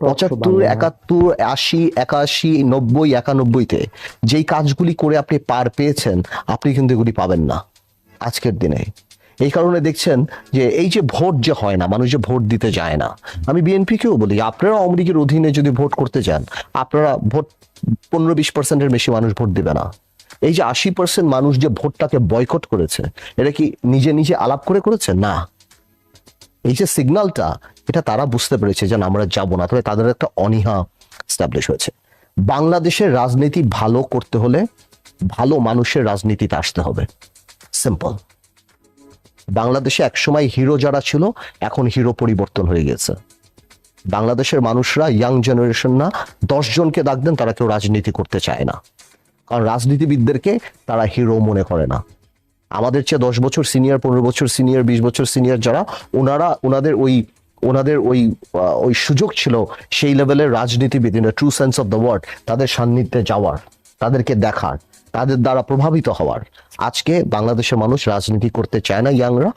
পঁচাত্তর একাত্তর আশি একাশি নব্বই একানব্বইতে যেই কাজগুলি করে আপনি পার পেয়েছেন আপনি কিন্তু এগুলি পাবেন না আজকের দিনে। এই কারণে দেখছেন যে এই যে ভোট যে হয় না মানুষ যে ভোট দিতে যায় না আমি বিএনপিকেও বলি আপনারা আওয়ামী লীগের অধীনে যদি ভোট করতে যান আপনারা ভোট পনেরো বিশ পার্সেন্টের বেশি মানুষ ভোট দিবে না। এই যে আশি পার্সেন্ট মানুষ যে ভোটটাকে বয়কট করেছে এটা কি নিজে নিজে আলাপ করে করেছে? না। এই যে সিগন্যালটা এটা তারা বুঝতে পেরেছে যে আমরা যাব না। তবে তাদের একটা অনীহা স্টাবলিশ হয়েছে। বাংলাদেশের রাজনীতি ভালো করতে হলে ভালো মানুষের রাজনীতিতে আসতে হবে। সিম্পল বাংলাদেশে একসময় হিরো যারা ছিল, এখন হিরো পরিবর্তন হয়ে গেছে বাংলাদেশের মানুষরা ইয়াং জেনারেশন না জনকে ডাক দেন, তারা কেউ রাজনীতি করতে চায় না। কারণ রাজনীতিবিদদেরকে তারা হিরো মনে করে না। আমাদের চেয়ে দশ বছর সিনিয়র পনেরো বছর সিনিয়র বিশ বছর সিনিয়র যারা, ওনারা, ওনাদের ওই ওনাদের ওই ওই সুযোগ ছিল সেই লেভেলের রাজনীতিবিদ in true sense of the word তাদের সান্নিধ্যে যাওয়ার তাদেরকে দেখার তাদের দ্বারা প্রভাবিত হওয়ার। আজকে বাংলাদেশের মানুষ রাজনীতি করতে চায় না ইয়াংরা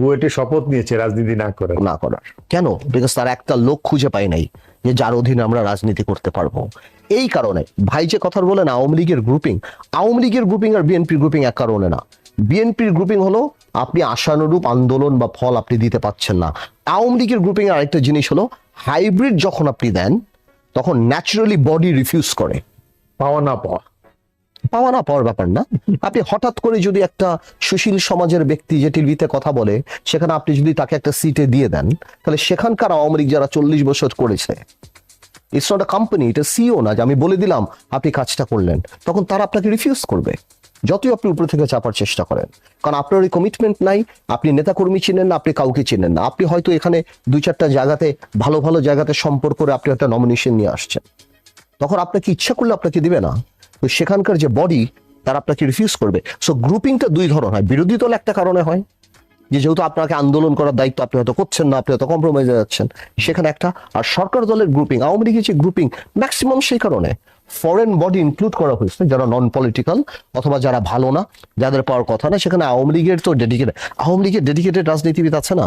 বুয়েটে শপথ নিয়েছে রাজনীতি না করে না করার। কেন? বিকজ তার একটা লোক খুঁজে পায় নাই যে যার অধীনে আমরা রাজনীতি করতে পারব। এই কারণে ভাই যে কথা বলেন আওয়ামী লীগের গ্রুপিং আওয়ামী লীগের গ্রুপিং আর বিএনপি গ্রুপিং এক কারণে না। বিএনপির গ্রুপিং হলো আপনি আশানুরূপ আন্দোলন বা ফল আপনি দিতে পাচ্ছেন না। আওয়ামী লীগের গ্রুপিং এর আরেকটা জিনিস হলো হাইব্রিড যখন আপনি দেন তখন ন্যাচারালি বডি রিফিউজ করে। পাওয়া না পাওয়া। পাওয়া না পাওয়ার ব্যাপার না। আপনি হঠাৎ করে যদি একটা সুশীল সমাজের ব্যক্তি যে টিভিতে কথা বলে সেখানে আপনি যদি তাকে একটা সিটে দিয়ে দেন তাহলে সেখানকার আওয়ামী লীগ যারা চল্লিশ বছর করেছে ইটস নট আ কোম্পানি এটা সিও না যে আমি বলে দিলাম আপনি কাজটা করলেন তখন তারা আপনাকে রিফিউজ করবে। যতই আপনি উপরে থেকে চাপার চেষ্টা করেন, কারণ আপনার ওই কমিটমেন্ট নাই, আপনি নেতাকর্মী চিনেন না, আপনি কাউকে চিনেন না। আপনি হয়তো এখানে দুই চারটা জায়গাতে, ভালো ভালো জায়গাতে সম্পর্ক করে আপনি একটা নমিনেশন নিয়ে আসছেন। তখন আপনাকে ইচ্ছা করলে আপনাকে দিবে না। তো সেখানকার যে বডি তারা আপনাকে রিফিউজ করবে। সো গ্রুপিংটা দুই ধরনের হয়। বিরোধী দল একটা কারণে হয়, যে যেহেতু আপনাকে আন্দোলন করার দায়িত্ব আপনি হয়তো করছেন না, আপনি হয়তো কম্প্রোমাইজে যাচ্ছেন। সেখানে একটা, আর সরকার দলের গ্রুপিং আওয়ামী লীগের যে গ্রুপিং ম্যাক্সিমাম সেই কারণে। ফরেন বডি ইনক্লুড করা হয়েছে, যারা নন পলিটিক্যাল অথবা যারা ভালো না, যাদের পাওয়ার কথা না, সেখানে আওয়ামী লীগের তো ডেডিকেটেড আওয়ামী লীগের ডেডিকেটেড রাজনীতিবিদ আছে না?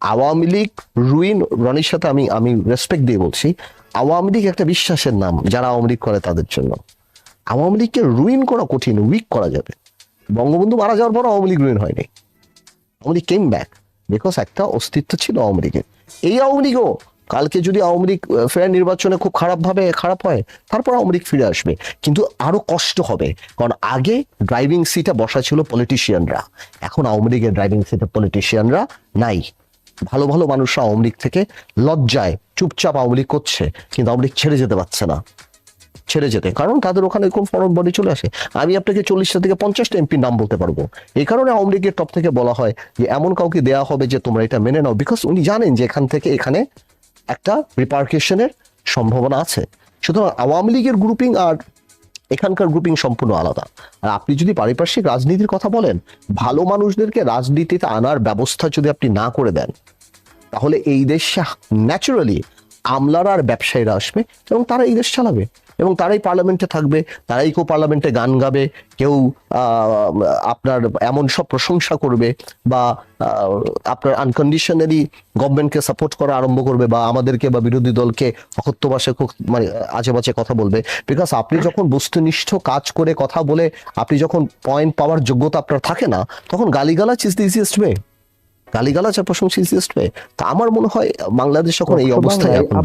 আওয়ামী লীগ রুইন রনির সাথে আমি আমি রেসপেক্ট দিয়ে বলছি, আওয়ামী লীগ একটা বিশ্বাসের নাম, যারা আওয়ামী লীগ করে তাদের জন্য। আওয়ামী লীগকে রুইন করা কঠিন উইক করা যাবে। বঙ্গবন্ধু মারা যাওয়ার পর আওয়ামী লীগ রুইন হয়নি। Awami League came back because একটা অস্তিত্ব ছিল আওয়ামী লীগের। এই আওয়ামী লীগও কালকে যদি আওয়ামী লীগ ফেয়ার নির্বাচনে খুব খারাপভাবে খারাপ হয়, তারপর আওয়ামী লীগ ফিরে আসবে। কিন্তু আরও কষ্ট হবে, কারণ আগে ড্রাইভিং সিটে বসা ছিল পলিটিশিয়ানরা এখন আওয়ামী লীগের ড্রাইভিং সিটে পলিটিশিয়ানরা নাই। ভালো ভালো মানুষরা আওয়ামী লীগ থেকে লজ্জায় চুপচাপ আওয়ামী লীগ করছে, কিন্তু আওয়ামী লীগ ছেড়ে যেতে পারছে না। ছেড়ে যেতে, কারণ তাদের ওখানে কোন ফরম বডি চলে আসে। আমি আপনাকে চল্লিশটা থেকে পঞ্চাশটা এমপির নাম বলতে পারব। এই কারণে আওয়ামী লীগের টপ থেকে বলা হয় যে, এমন কাউকে দেয়া হবে যে, তোমরা এটা মেনে নাও বিকজ উনি জানেন যে এখান থেকে, এখানে একটা রিপার্কেশনের সম্ভাবনা আছে। সুতরাং আওয়ামী লীগের গ্রুপিং আর এখানকার গ্রুপিং সম্পূর্ণ আলাদা। আর আপনি যদি পারিপার্শ্বিক রাজনীতির কথা বলেন, ভালো মানুষদেরকে রাজনীতিতে আনার ব্যবস্থা যদি আপনি না করে দেন, তাহলে এই দেশে ন্যাচুরালি আমলার আর ব্যবসায়ীরা আসবে এবং তারা এই দেশ চালাবে। এবং তারাই পার্লামেন্টে থাকবে, তারাই কেউ পার্লামেন্টে গান গাবে, কেউ আপনার এমন সব প্রশংসা করবে বা আপনার আনকন্ডিশনালি গভর্নমেন্টকে সাপোর্ট করা আরম্ভ করবে বা আমাদেরকে বা বিরোধী দলকে অকথ্যবাসে খুব মানে আজে বাজে কথা বলবে। বিকজ আপনি যখন বস্তুনিষ্ঠ কাজ করে কথা বলে, আপনি যখন পয়েন্ট পাওয়ার যোগ্যতা আপনার থাকে না, তখন গালিগালাজ ইজ দি ইজিয়েস্ট ওয়ে গালিগালাজ তা আমার মনে হয় বাংলাদেশ যখন এই অবস্থায় এখন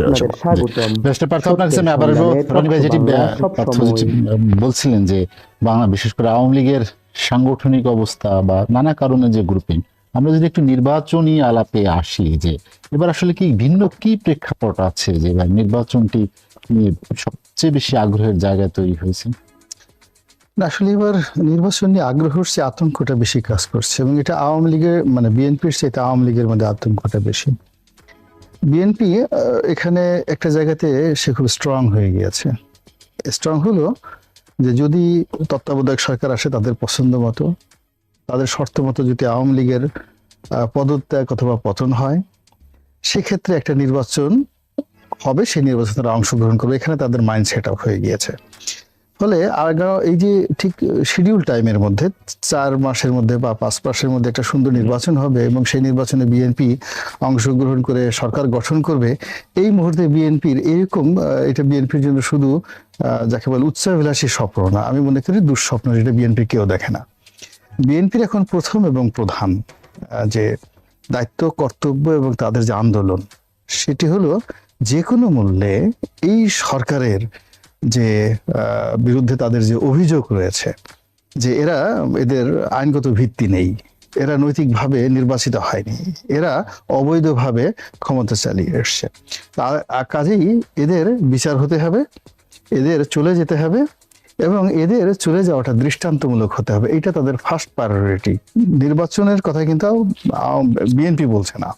বেরোচ্ছে পার্থ আপনার কাছে আমি আবার রনি ভাই যেটি বলছিলেন যে বাংলা বিশেষ করে আওয়ামী লীগের সাংগঠনিক অবস্থা বা নানা কারণে যে গ্রুপিং আমরা যদি একটু নির্বাচনী আলাপে আসি যে এবার আসলে কি ভিন্ন কি প্রেক্ষাপট আছে যে এবার নির্বাচনটি নিয়ে সবচেয়ে বেশি আগ্রহের জায়গা তৈরি হয়েছে? আসলে এবার নির্বাচন নিয়ে আগ্রহের চেয়ে আতঙ্কটা বেশি কাজ করছে এবং এটা আওয়ামী লীগের মানে বিএনপির চেয়ে আওয়ামী লীগের মধ্যে আতঙ্কটা বেশি। বিএনপি এখানে একটা জায়গাতে সে খুব স্ট্রং হয়ে গিয়েছে। স্ট্রং হলো যে যদি তত্ত্বাবধায়ক সরকার আসে তাদের পছন্দ মতো, তাদের শর্ত মতো যদি আওয়ামী লীগের পদত্যাগ অথবা পতন হয়, সেক্ষেত্রে একটা নির্বাচন হবে, সেই নির্বাচনে তারা অংশগ্রহণ করবে। এখানে তাদের মাইন্ড সেট আপ হয়ে গিয়েছে। ফলে আগাম এই যে ঠিক শিডিউল টাইমের মধ্যে চার মাসের মধ্যে বা পাঁচ মাসের মধ্যে একটা সুন্দর নির্বাচন হবে এবং সেই নির্বাচনে বিএনপি অংশগ্রহণ করে সরকার গঠন করবে এই মুহূর্তে বিএনপির এরকম এটা বিএনপির জন্য শুধু যাকে বলে উচ্চাভিলাষী স্বপ্ন না। আমি মনে করি দুঃস্বপ্ন যেটা বিএনপি কেউ দেখে না। বিএনপির এখন প্রথম এবং প্রধান যে দায়িত্ব কর্তব্য এবং তাদের যে আন্দোলন সেটি হলো যে কোনো মূল্যে এই সরকারের যে বিরুদ্ধে তাদের যে অভিযোগ রয়েছে, যে এরা এদের আইনগত ভিত্তি নেই, এরা নৈতিকভাবে নির্বাচিত হয়নি, এরা অবৈধভাবে ক্ষমতা চালিয়ে এসছে কাজেই এদের বিচার হতে হবে, এদের চলে যেতে হবে এবং এদের চলে যাওয়াটা দৃষ্টান্তমূলক হতে হবে। এটা তাদের ফার্স্ট প্রায়োরিটি নির্বাচনের কথা কিন্তু বিএনপি বলছে না।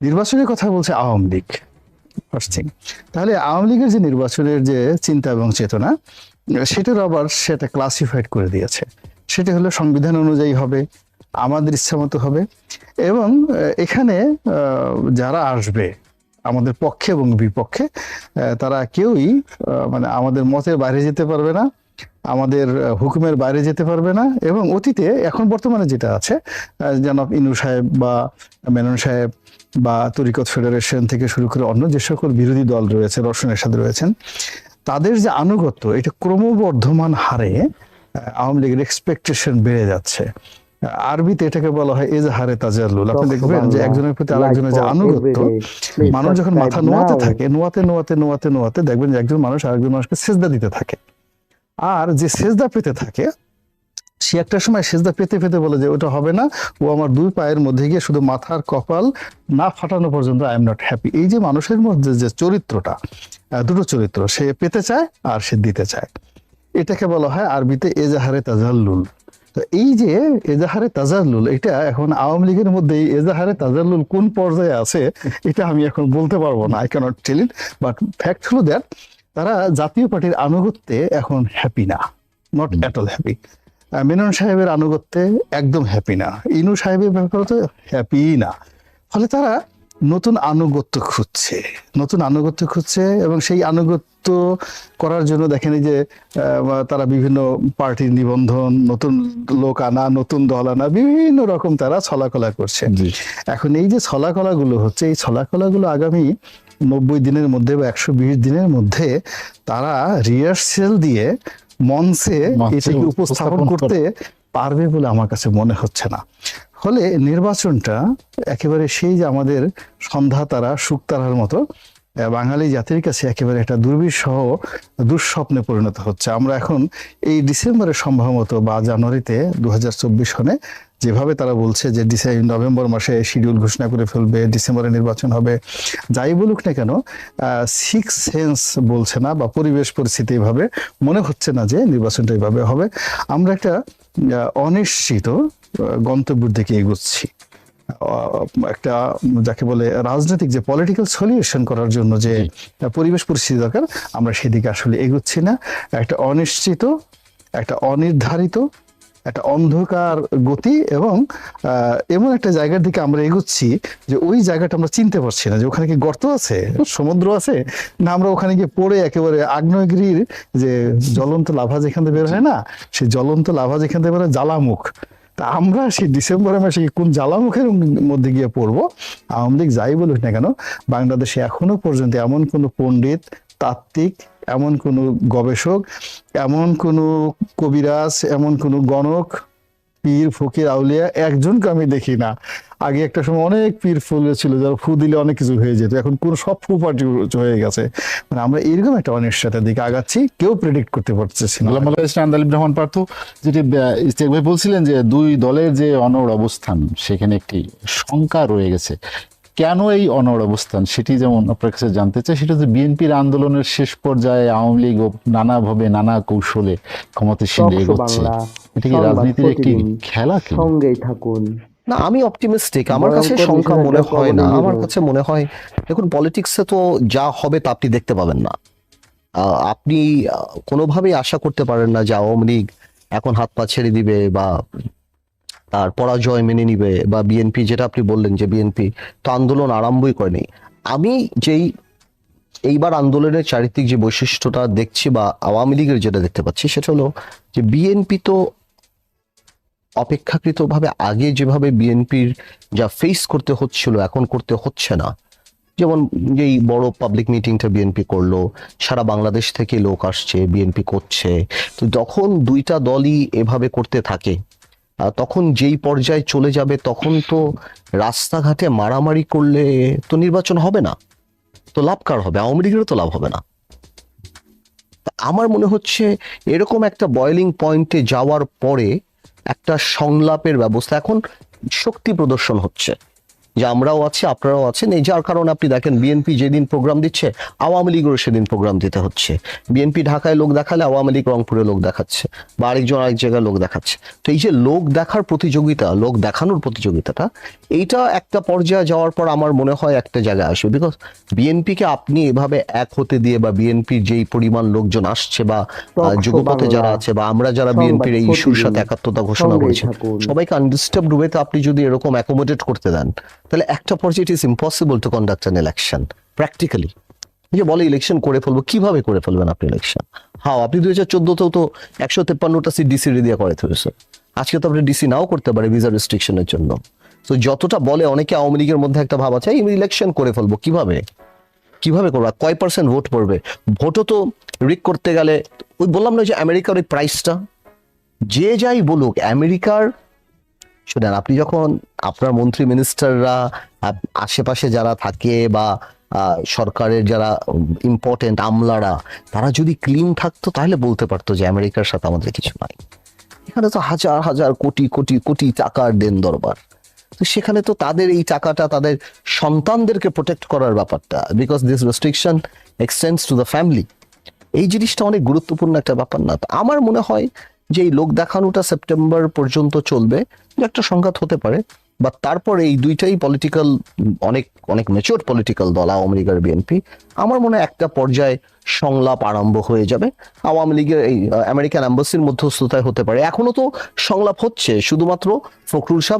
নির্বাচনের কথা বলছে আওয়ামী লীগ। ফার্স্ট তাহলে আওয়ামী লীগের যে নির্বাচনের যে চিন্তা এবং চেতনা, সেটার আবার সেটা ক্লাসিফাইড করে দিয়েছে। সেটা হলো সংবিধান অনুযায়ী হবে, আমাদের ইচ্ছা মতো হবে এবং এখানে যারা আসবে, আমাদের পক্ষে এবং বিপক্ষে তারা কেউই মানে আমাদের মতের বাইরে যেতে পারবে না। আমাদের হুকুমের বাইরে যেতে পারবে না এবং অতীতে এখন বর্তমানে যেটা আছে জনাব ইনু সাহেব বা মেনন সাহেব বা তরিকত ফেডারেশন থেকে শুরু করে অন্য যে সকল বিরোধী দল রয়েছে রসনের সাথে রয়েছেন তাদের যে আনুগত্য এটা ক্রমবর্ধমান হারে আওয়ামী লীগের এক্সপেকটেশন বেড়ে যাচ্ছে। আরবিতে এটাকে বলা হয় এজাহারে তাজাল্লুল। আপনি দেখবেন যে একজনের প্রতি আরেকজনের যে আনুগত্য মানুষ যখন মাথা নোয়াতে থাকে নোয়াতে নোয়াতে নোয়াতে নোয়াতে দেখবেন যে একজন মানুষ আরেকজন মানুষকে সেজদা দিতে থাকে। আর যে সেজদা পেতে থাকে, সে একটা সময় সেজদা পেতে পেতে বলে যে ওটা হবে না, ও আমার দুই পায়ের মধ্যে গিয়ে শুধু মাথার কপাল না ফাটানো পর্যন্ত আই এম নট হ্যাপি এই যে মানুষের মধ্যে যে চরিত্রটা দুটো চরিত্র, সে পেতে চায় আর সে দিতে চায়। এটাকে বলা হয় আরবিতে এজাহারে তাজাল্লুল। তো এই যে এজাহারে তাজাল্লুল, এটা এখন আওয়ামী লীগের মধ্যে এজাহারে তাজাল্লুল কোন পর্যায়ে আছে, এটা আমি এখন বলতে পারব না I cannot tell it but fact হলো দ্যাট তারা জাতীয় পার্টির আনুগত্যে এখন হ্যাপি না not at all happy Menon সাহেবের আনুগত্যে একদম হ্যাপি না ইনু সাহেবের ব্যাপারে তো হ্যাপি না। ফলে তারা নতুন আনুগত্য খুঁজছে নতুন আনুগত্য খুঁজছে এবং সেই আনুগত্য করার জন্য দেখেন যে তারা বিভিন্ন পার্টির নিবন্ধন নতুন লোক আনা নতুন দল আনা বিভিন্ন রকম তারা ছলাকলা করছে। এখন এই যে ছলাকলাগুলো হচ্ছে এই ছলাকলাগুলো আগামী নব্বই দিনের মধ্যে বা একশো বিশ দিনের মধ্যে তারা রিহার্সেল দিয়ে মঞ্চে এটাকে উপস্থাপন উপস্থাপন করতে পারবে বলে আমার কাছে মনে হচ্ছে না। ফলে নির্বাচনটা একেবারে সেই যে আমাদের সন্ধ্যা তারা সুখ তারার মতো বাঙালি জাতির কাছে একেবারে একটা দুর্বিষহ দুঃস্বপ্নে পরিণত হচ্ছে। আমরা এখন এই ডিসেম্বরে সম্ভবত বা জানুয়ারিতে দু হাজার চব্বিশ সনে যেভাবে তারা বলছে যে ডিসেম্বর নভেম্বর মাসে শিডিউল ঘোষণা করে ফেলবে ডিসেম্বরে নির্বাচন হবে যাই বলুক না কেন সিক্স সেন্স বলছে না বা পরিবেশ পরিস্থিতি এভাবে মনে হচ্ছে না যে নির্বাচনটা এইভাবে হবে। আমরা একটা অনিশ্চিত গন্তব্যের দিকে এগোচ্ছি। একটা যাকে বলে রাজনৈতিক যে পলিটিক্যাল সলিউশন করার জন্য যে পরিবেশ পরিস্থিতি দরকার আমরা সেদিকে আসলে এগোচ্ছি না। একটা অনিশ্চিত একটা অনির্ধারিত একটা অন্ধকার গতি এবং এমন একটা জায়গার দিকে আমরা এগোচ্ছি যে ওই জায়গাটা আমরা চিনতে পারছি না, যে ওখানে কি গর্ত আছে, সমুদ্র আছে, না আমরা ওখানে গিয়ে পড়ে একেবারে আগ্নেয়গিরির যে জ্বলন্ত লাভা যেখান থেকে বের হয় না, সেই জ্বলন্ত লাভা যেখান থেকে বের হয় জ্বালামুখ। তা আমরা সেই ডিসেম্বর মাসে কোন জ্বালামুখের মধ্যে গিয়ে পড়ব? আওয়ামী লীগ যাই বলুক না কেন, বাংলাদেশে এখনও পর্যন্ত এমন কোনো পণ্ডিত তাত্ত্বিক, এমন কোনো গবেষক, এমন কোনো কবিরাজ, এমন কোনো গণক, পীর, ফকির, আউলিয়া, একজনকে আমি দেখি না। আগে একটা সময় অনেক পীর ফুল ছিল, যারা ফু দিলে অনেক কিছু হয়ে যেত। এখন কোন সব ফু পার্টি হয়ে গেছে। মানে আমরা এরকম একটা অনিশ্চয়তার দিকে আগাচ্ছি, কেউ প্রেডিক্ট করতে পারতেছি না। আল্লাহ আলিম রহমান পার্থ, যেটি ইস্তেক ভাই বলছিলেন যে দুই দলের যে অনড় অবস্থান, সেখানে একটি শঙ্কা রয়ে গেছে। কেন এই অনড় অবস্থান? সেটি যেমন আপনার কাছে জানতে চাই সেটা হচ্ছে বিএনপির আন্দোলনের শেষ পর্যায়ে আওয়ামী লীগ ও নানাভাবে নানা কৌশলে ক্ষমতাসীন এগোচ্ছে। এটা কি রাজনীতির একটি খেলা কি সঙ্গেই থাকুন। না আমি অপটিমিস্টিক আমার কাছে সংখ্যা মনে হয় না। আমার কাছে মনে হয় দেখুন পলিটিক্সে তো যা হবে তা আপনি দেখতে পাবেন না। আহ, আপনি কোনোভাবেই আশা করতে পারেন না যে আওয়ামী লীগ এখন হাত পা ছেড়ে দিবে বা তার পরাজয় মেনে নিবে বা বিএনপি যেটা আপনি বললেন যে বিএনপি তো আন্দোলন আরম্ভই করেনি আমি যেই, এইবার আন্দোলনের চারিত্রিক যে বৈশিষ্ট্যটা দেখছি বা আওয়ামী লীগের যেটা দেখতে পাচ্ছি, সেটা হলো যে বিএনপি তো অপেক্ষাকৃতভাবে আগে যেভাবে বিএনপির যা ফেস করতে হচ্ছিল, এখন করতে হচ্ছে না। যেমন যেই বড় পাবলিক মিটিংটা বিএনপি করল, সারা বাংলাদেশ থেকে লোক আসছে বিএনপি করছে, তো যখন দুইটা দলই এভাবে করতে থাকে। তখন যেই পর্যায়ে চলে যাবে, তখন তো রাস্তাঘাটে মারামারি করলে তো নির্বাচন হবে না। তো লাভ কার হবে? আওয়ামী লীগেরও তো লাভ হবে না। আমার মনে হচ্ছে এরকম একটা বয়েলিং পয়েন্টে যাওয়ার পরে একটা সংলাপের ব্যবস্থা। এখন শক্তি প্রদর্শন হচ্ছে। যে আমরাও আছি আপনারাও আছেন। এই যার কারণে আপনি দেখেন বিএনপি যেদিন প্রোগ্রাম দিচ্ছে আওয়ামী লীগেরও সেদিন প্রোগ্রাম দিতে হচ্ছে। বিএনপি ঢাকায় লোক দেখালে আওয়ামী লীগ রংপুরে লোক দেখাচ্ছে বা আরেকজন আরেক জায়গায় লোক দেখাচ্ছে। তো এই যে লোক দেখার প্রতিযোগিতা লোক দেখানোর প্রতিযোগিতাটা এইটা একটা পর্যায়ে যাওয়ার পর আমার মনে হয় একটা জায়গায় আসবে। বিকজ বিএনপিকে আপনি এভাবে এক হতে দিয়ে বা বিএনপির যেই পরিমাণ লোকজন আসছে বা যুগপথে যারা আছে বা আমরা যারা বিএনপির এই ইস্যুর সাথে একাত্মতা ঘোষণা করেছি। সবাইকে আনডিস্টার্ব ওয়েতে আপনি যদি এরকম অ্যাকোমোডেট করতে দেন তাহলে একটা পর্যায়ে it is impossible to conduct an election practically যে বলে ইলেকশন করে ফেলব, কীভাবে করে ফেলবেন আপনি ইলেকশন হাও, আপনি দুই হাজার চোদ্দতেও তো একশো তেপ্পান্নটা সিট ডিসি দিয়ে করে ফেলেছে আজকে তো আপনি ডিসি নাও করতে পারে ভিসা রেস্ট্রিকশনের জন্য। তো যতটা বলে অনেকে আওয়ামী লীগের মধ্যে একটা ভাব আছে ইলেকশন করে ফেলব কীভাবে? কীভাবে করব? কয় পার্সেন্ট ভোট পড়বে? ভোটও তো রিক করতে গেলে, ওই বললাম না যে আমেরিকার ওই প্রাইসটা যে যাই বলুক আমেরিকার শুনেন, আপনি যখন আপনার মন্ত্রী মিনিস্টাররা আশেপাশে যারা থাকে বা সরকারের যারা ইম্পর্টেন্ট আমলারা, তারা যদি ক্লিন থাকতো, তাহলে বলতে পারতো যে আমেরিকার সাথে আমাদের কিছু নাই। এখানে তো হাজার হাজার কোটি কোটি কোটি টাকার দেন দরবার। তো সেখানে তো তাদের এই টাকাটা তাদের সন্তানদেরকে প্রোটেক্ট করার ব্যাপারটা because this restriction extends to the family এই জিনিসটা অনেক গুরুত্বপূর্ণ একটা ব্যাপার না। আমার মনে হয় যে এই লোক দেখানোটা সেপ্টেম্বর পর্যন্ত চলবে একটা সংঘাত হতে পারে, বা তারপর এই দুইটাই পলিটিক্যাল অনেক অনেক মেচোর পলিটিক্যাল দল, আওয়ামী লীগ আর বিএনপি আমার মনে একটা পর্যায়ে সংলাপ আরম্ভ হয়ে যাবে। আওয়ামী লীগের এই আমেরিকান অ্যাম্বাসির মধ্যস্থতায় হতে পারে। এখনও তো সংলাপ হচ্ছে, শুধুমাত্র ফখরুল সাহেব